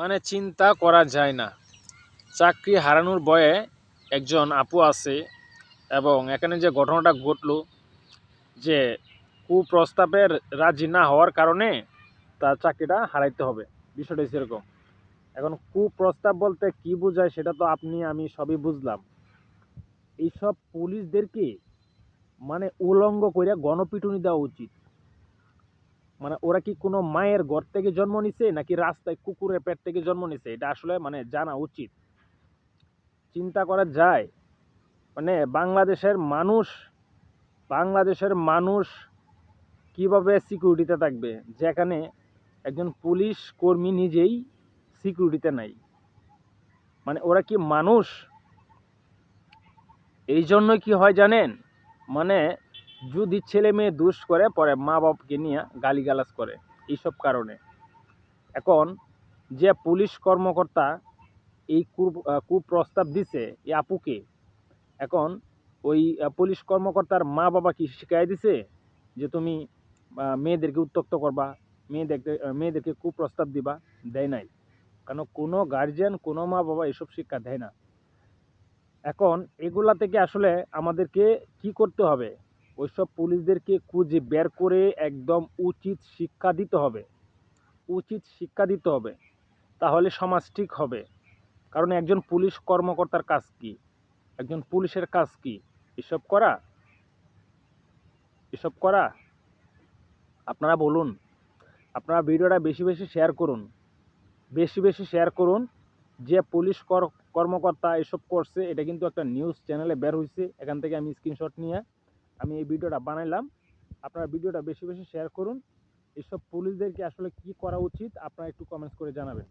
মানে চিন্তা করা যায় না। চাকরি হারানোর ভয়ে একজন আপু আছে এবং এখানে যে ঘটনাটা ঘটল যে কুপ্রস্তাবের রাজি না হওয়ার কারণে তার চাকরিটা হারাইতে হবে। বিষয়টা সেরকম। এখন কুপ্রস্তাব বলতে কি বোঝায় সেটা তো আপনি, আমি সবই বুঝলাম। এইসব পুলিশদেরকে মানে উলঙ্গ করে গণপিটুনি দেওয়া উচিত। মানে ওরা কি কোনো মায়ের ঘর থেকে জন্ম নিছে নাকি রাস্তায় কুকুরের পেট থেকে জন্ম নিছে? এটা আসলে মানে জানা উচিত। চিন্তা করা যায়। মানে বাংলাদেশের মানুষ বাংলাদেশের মানুষ কীভাবে সিকিউরিটিতে থাকবে? যেখানে একজন পুলিশ কর্মী নিজেই সিকিউরিটিতে নাই। মানে ওরা কি মানুষ? এই জন্যই কি হয় জানেন? মানে যদি ছেলে মেয়ে দুষ করে, পরে মা বাপকে নিয়ে গালিগালাজ করে, এইসব কারণে। এখন যে পুলিশ কর্মকর্তা এই কুপ্রস্তাব দিছে এই আপুকে, এখন ওই পুলিশ কর্মকর্তার মা বাবা কি শিখাই দিছে যে তুমি মেয়েদেরকে উত্তক্ত করবা, মেয়েদেরকে মেয়েদেরকে কুপ্রস্তাব দিবা, দেয় নাই। কারণ কোনো গার্জিয়ান কোনো মা বাবা এসব শিক্ষা দেয় না। এখন এগুলা থেকে আসলে আমাদেরকে কি করতে হবে? ওইসব পুলিশদেরকে খুঁজে বের করে একদম উচিত শিক্ষা দিতে হবে। উচিত শিক্ষা দিতে হবে। তাহলে সমাজ ঠিক হবে। কারণ একজন পুলিশ কর্মকর্তার কাজ কি? একজন পুলিশের কাজ কি? এসব করা? এসব করা? আপনারা বলুন। আপনারা ভিডিওটা বেশি বেশি শেয়ার করুন। বেশি বেশি শেয়ার করুন। যে পুলিশ কর- কর্মকর্তা এসব করছে, এটা কিন্তু একটা নিউজ চ্যানেলে বের হয়েছে এখান থেকে আমি স্ক্রিনশট নিয়ে আমি এই ভিডিওটা বানাইলাম। আপনারা ভিডিওটা বেশি বেশি শেয়ার করুন। এসব পুলিশদেরকে আসলে কি করা উচিত, আপনারা একটু কমেন্টস করে জানাবেন।